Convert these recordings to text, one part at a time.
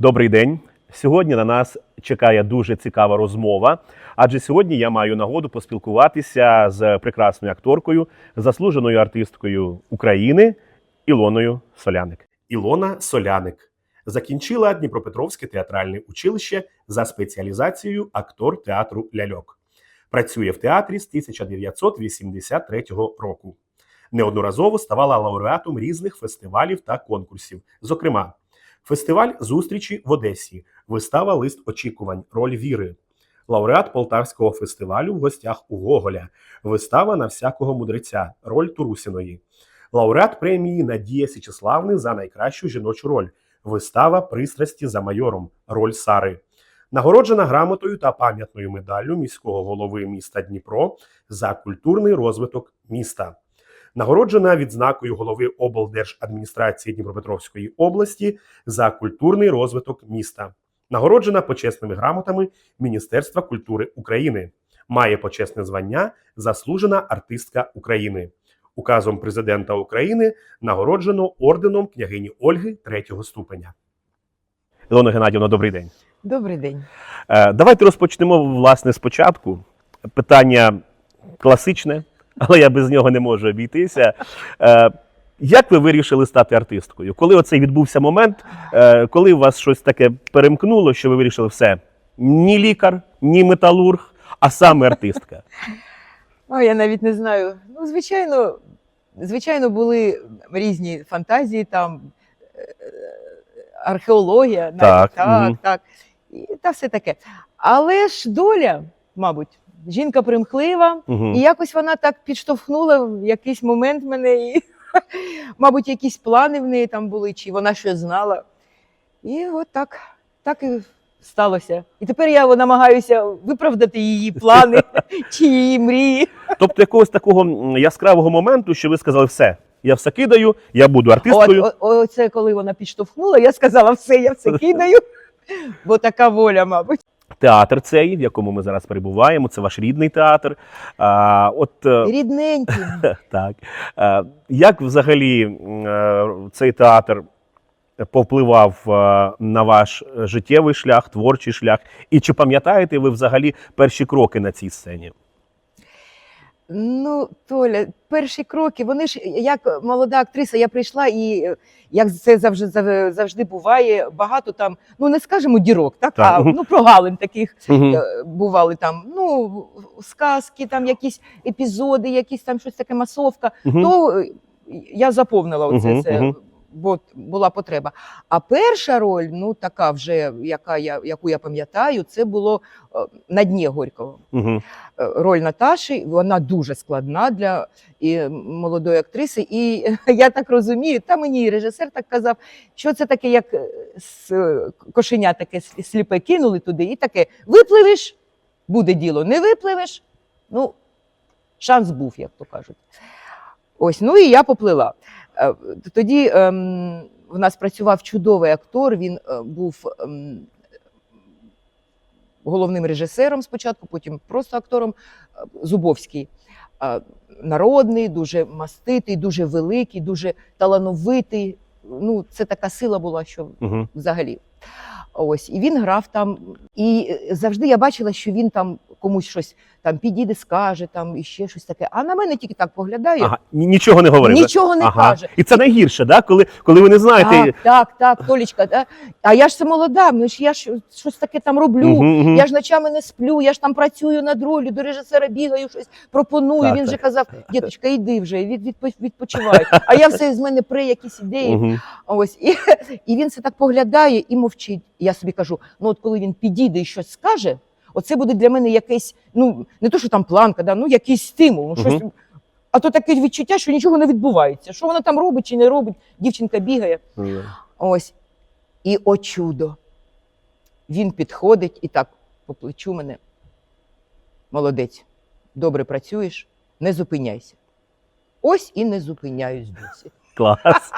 Добрий день. Сьогодні на нас чекає дуже цікава розмова, адже сьогодні я маю нагоду поспілкуватися з прекрасною акторкою, заслуженою артисткою України Ілоною Соляник. Ілона Соляник закінчила Дніпропетровське театральне училище за спеціалізацією актор театру ляльок. Працює в театрі з 1983 року. Неодноразово ставала лауреатом різних фестивалів та конкурсів, зокрема, Фестиваль зустрічі в Одесі, вистава Лист очікувань, роль віри, лауреат Полтавського фестивалю в гостях у Гоголя, вистава на всякого мудреця, роль Турусіної, лауреат премії Надія Січеславни за найкращу жіночу роль, вистава Пристрасті за майором, роль Сари. Нагороджена грамотою та пам'ятною медаллю міського голови міста Дніпро за культурний розвиток міста. Нагороджена відзнакою голови облдержадміністрації Дніпропетровської області за культурний розвиток міста. Нагороджена почесними грамотами Міністерства культури України. Має почесне звання Заслужена артистка України. Указом президента України нагороджено орденом княгині Ольги третього ступеня. Ілона Геннадівна, добрий день. Добрий день. Е, Давайте розпочнемо власне спочатку. Питання класичне, але я без нього не можу обійтися. Е, Як ви вирішили стати артисткою? Коли оцей відбувся момент, е, коли у вас щось таке перемкнуло, що ви вирішили все? Ні лікар, ні металург, а саме артистка. О, я навіть не знаю. Ну, звичайно, звичайно, були різні фантазії, там е, археологія, навіть, Так, так, мгм. так. І, та все таке. Але ж доля, мабуть, жінка примхлива, Угу. і якось вона так підштовхнула в якийсь момент мене, і, мабуть, якісь плани в неї там були, чи вона щось знала. І от так, так і сталося. І тепер я намагаюся виправдати її плани чи її мрії. Тобто якогось такого яскравого моменту, що ви сказали, все, я все кидаю, я буду артисткою. От, о- оце коли вона підштовхнула, я сказала, все, я все кидаю, бо така воля, мабуть. Театр цей, в якому ми зараз перебуваємо, це ваш рідний театр. А, от е, Рідненький. Так. А, Як взагалі е, цей театр повпливав е, на ваш життєвий шлях, творчий шлях? І чи пам'ятаєте ви взагалі перші кроки на цій сцені? Ну, Толя, перші кроки, вони ж як молода актриса, я прийшла, і як це завжди завжди буває, багато там, ну не скажемо дірок, так, Так. а ну прогалин таких е, бували там. Ну, сказки, там якісь епізоди, якісь там щось таке масовка. То я заповнила оце це. Бо була потреба. А перша роль, ну така вже, яка я, яку я пам'ятаю, це було е, на дні Горького. Е, Роль Наташі, вона дуже складна для і, молодої актриси. І я так розумію, та мені і режисер так казав, що це таке, як с- е, кошеня таке сліпе кинули туди, і таке випливеш, буде діло, не випливеш. Ну, шанс був, як то кажуть. Ось, ну і я поплила. Е, Тоді ем, в нас працював чудовий актор, він е, був ем, головним режисером спочатку, потім просто актором е, Зубовський. Народний, дуже маститий, дуже великий, дуже талановитий. Ну, це така сила була, що Мгм. взагалі. Ось, і він грав там. І завжди я бачила, що він там комусь щось там підійде, скаже, там і ще щось таке. А на мене тільки так поглядає, Ага. Нічого не говорив. да? нічого не Ага. каже. І це найгірше, да? коли, коли ви не знаєте. Так, так, так, Толічка. та- А я ж це молода, ну ж я ж щось таке там роблю. Мгм, мгм. Я ж ночами не сплю, я ж там працюю над ролью, до режисера бігаю, щось пропоную. Так, він так. же казав, діточка, йди вже, від, відпо- відпочивай. А я все з мене пре якісь ідеї. Мгм. Ось і, і він це так поглядає і мовчить. Я собі кажу: ну от коли він підійде і щось скаже, оце буде для мене якийсь, ну не то, що там планка, да, ну якийсь стимул. Ну, щось, а то таке відчуття, що нічого не відбувається. Що вона там робить чи не робить, дівчинка бігає. Ось. І о чудо. Він підходить і так по плечу мене. Молодець, добре працюєш, не зупиняйся. Ось і не зупиняюсь досі. Клас,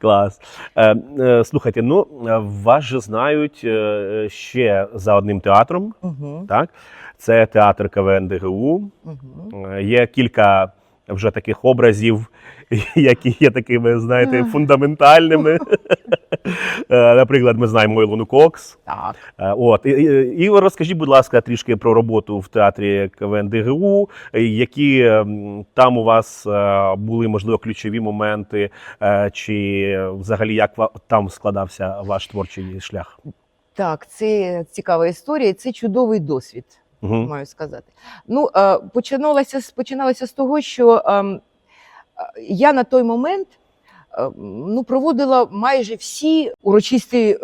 клас. Е, е, слухайте, ну е, вас же знають ще за одним театром, Угу, так? Це театр КВН ДГУ. угу. Є кілька вже таких образів, які є такими, знаєте, фундаментальними. Е, Наприклад, ми знаємо Ойлону Кокс. Так. Е, От і, і, розкажіть, будь ласка, трішки про роботу в театрі КВН ДГУ, е, які там у вас е, були можливо ключові моменти, чи взагалі як там складався ваш творчий шлях? Так, це цікава історія, це чудовий досвід. Угу. маю сказати. Ну, е, починалося, починалося з того, що ем, е, я на той момент е, ну, проводила майже всі урочисті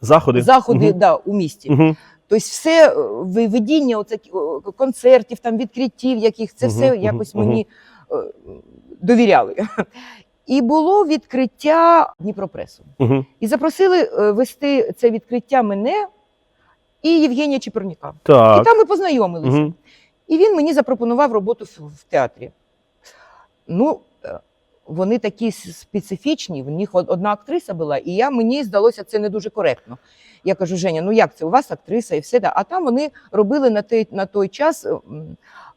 Заходи. заходи Мгм. да, у місті. Мгм. Тобто, все виведіння оце, концертів, там, відкриттів, яких це все мгм, якось мгм. мені е, довіряли. І було відкриття Дніпропресу. Мгм. І запросили вести це відкриття мене і Євгенія Чепурніка. І там ми познайомилися. Мгм. І він мені запропонував роботу в, театрі. Ну, е, вони такі специфічні, в них одна актриса була, і я, мені здалося це не дуже коректно. Я кажу, Женя, ну як це? У вас актриса і все. Да. А там вони робили на той, на той час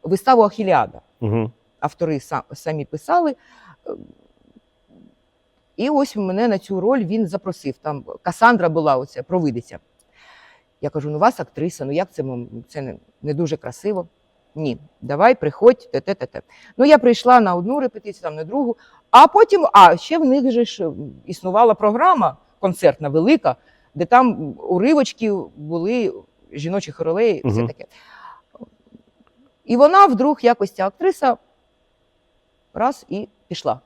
виставу Ахіліада. Мгм. Автори сам, самі писали. І ось мене на цю роль він запросив. Там Касандра була оця, провидиця. Я кажу: ну у вас актриса, ну як це це не, не дуже красиво. Ні, давай, приходь, те, те, те, те. Ну, я прийшла на одну репетицію, там на другу. А потім, а ще в них же ж існувала програма концертна велика, де там уривочки були жіночі хоролеї, все таке. І вона вдруг якось ця актриса раз і пішла.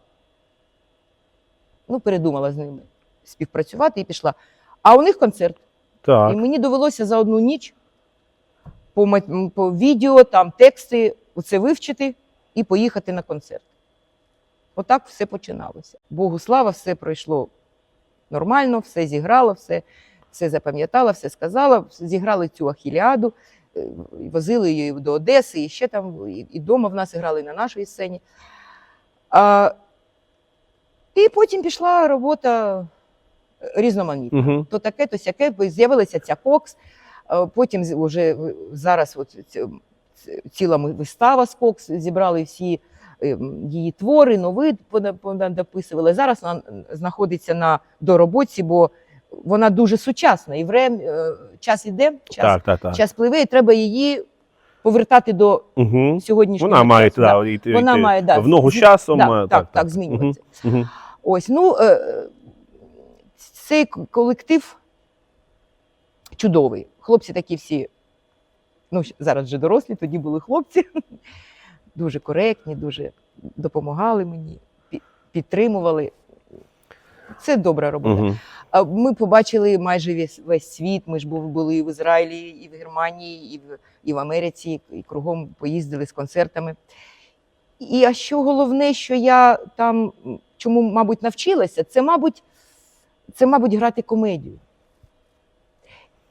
Ну, передумала з ними співпрацювати і пішла. А у них концерт. Так. І мені довелося за одну ніч по, по відео, там тексти, оце вивчити і поїхати на концерт. Отак все починалося. Богу слава, все пройшло нормально, все зіграло, все, все запам'ятала, все сказала. Зіграли цю ахіліаду, е, возили її до Одеси, і ще там, і, і дома в нас грали на нашій сцені. А, і потім пішла робота різноманітна Угу. то таке, то сяке, з'явилася ця кокс. е, Потім вже зараз от ці- ці- ціла вистава з кокс, зібрали всі е, її твори, нові понадописували. Зараз вона знаходиться на дороботці, бо вона дуже сучасна. І врем, е, час іде, час, Так, так, так. час пливе, і треба її повертати до Угу. сьогоднішнього Вона має часу. Да. да, Вона має, да, в ногу з часом. Да, е, так, так, змінюватися. Угу. Ось, ну, е, цей колектив чудовий. Хлопці такі всі, ну, зараз вже дорослі, тоді були хлопці. Дуже коректні, дуже допомагали мені, підтримували. Це добра робота. Угу. Ми побачили майже весь, весь світ. Ми ж були і в Ізраїлі, і в Германії, і в, і в Америці, і кругом поїздили з концертами. І а що головне, що я там чому, мабуть, навчилася, це, мабуть, це, мабуть, грати комедію.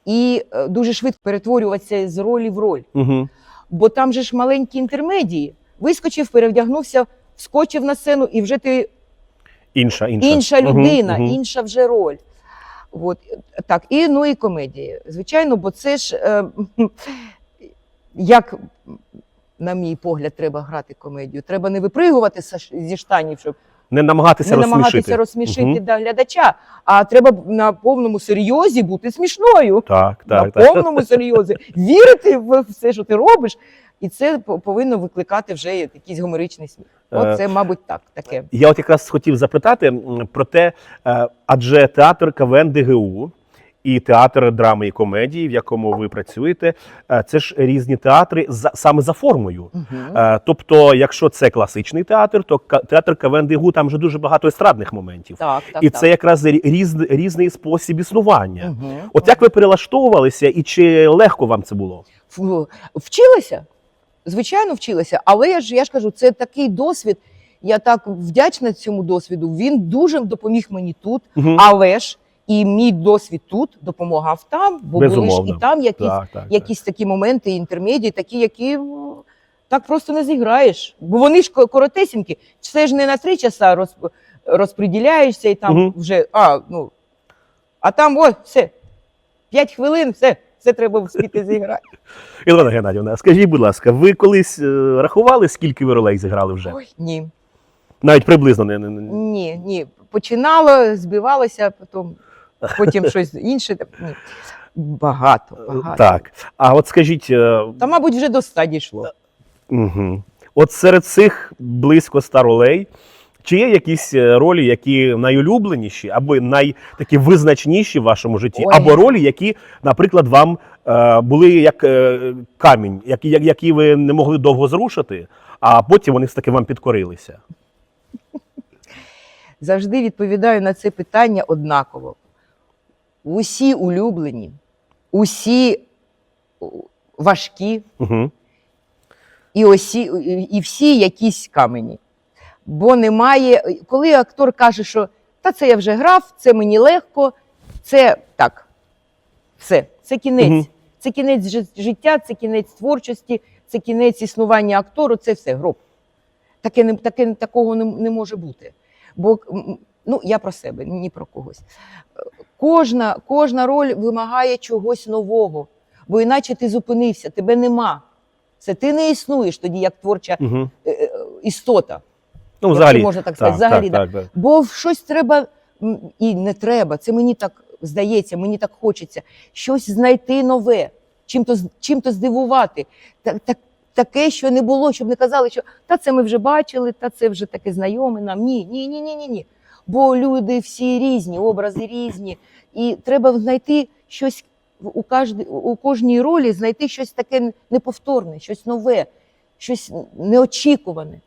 І е, дуже швидко перетворюватися з ролі в роль. Угу. Бо там же ж маленькі інтермедії. Вискочив, перевдягнувся, вскочив на сцену, і вже ти Інша, інша. інша людина, мгм. інша вже роль. От, так, і ну і комедія. Звичайно, бо це ж е, як, на мій погляд, треба грати комедію. Треба не випригувати зі штанів, щоб Не намагатися не розсмішити. намагатися розсмішити да, глядача, а треба на повному серйозі бути смішною. Так, на так, так. повному серйозі. Вірити в все, що ти робиш, і це по- повинно викликати вже якийсь гуморичний сміх. Е, Оце, мабуть, так, таке. Я от якраз хотів запитати про те, е, адже театр КВН ДГУ і театр драми і комедії, в якому ви працюєте, е, це ж різні театри за саме за формою. Угу. Тобто, якщо це класичний театр, то театр КВН там вже дуже багато естрадних моментів. Так, так, і так. це якраз рі- різ, різний спосіб існування. Мгм. От як ви перелаштовувалися, і чи легко вам це було? Вчилася, звичайно, вчилася, але я ж я ж кажу, це такий досвід. Я так вдячна цьому досвіду. Він дуже допоміг мені тут, Мгм. але ж і мій досвід тут допомагав там, бо були ж і там якісь, Так, так, так. такі моменти, інтермедії, такі, які ну, так просто не зіграєш. Бо вони ж ко- коротесенькі. Це ж не на три часа роз, розподіляєшся і там Мгм. вже, а, ну, а там, о, все, п'ять хвилин, все, все треба вспіти зіграти. Ілона Геннадівна, скажіть, будь ласка, ви колись е, рахували, скільки ви ролей зіграли вже? Ой, ні. Навіть приблизно не- Ні, ні. Починала, збивалася, потім потім щось інше. Ні. Багато, багато. Так. А от скажіть, е, Та, мабуть, вже до ста дійшло. Угу. От серед цих близько ста ролей, чи є якісь е, ролі, які найулюбленіші, або най такі визначніші в вашому житті, Ой. або ролі, які, наприклад, вам е, були як е, камінь, які, як- які ви не могли довго зрушити, а потім вони все-таки вам підкорилися? Завжди відповідаю на це питання однаково. Усі улюблені, усі важкі, Угу. і, осі, і всі якісь камені. Бо немає, коли актор каже, що та це я вже грав, це мені легко, це так, все, це кінець. Мгм. Це кінець життя, це кінець творчості, це кінець існування актору, це все гроб. Таке, таке, такого не, не може бути. Бо ну, я про себе, ні про когось. Кожна, кожна роль вимагає чогось нового, бо іначе ти зупинився, тебе нема. Це ти не існуєш тоді як творча Угу. істота. Ну, взагалі, можна так сказати, взагалі, так, так, так. Бо щось треба і не треба. Це мені так здається, мені так хочеться. Щось знайти нове, чим-то, чим-то здивувати. Так, так, таке, що не було, щоб не казали, що та це ми вже бачили, та це вже таке знайоме нам. Ні, ні, ні, ні, ні, ні. Бо люди всі різні, образи різні, і треба знайти щось у, кожній, у кожній ролі, знайти щось таке неповторне, щось нове, щось неочікуване.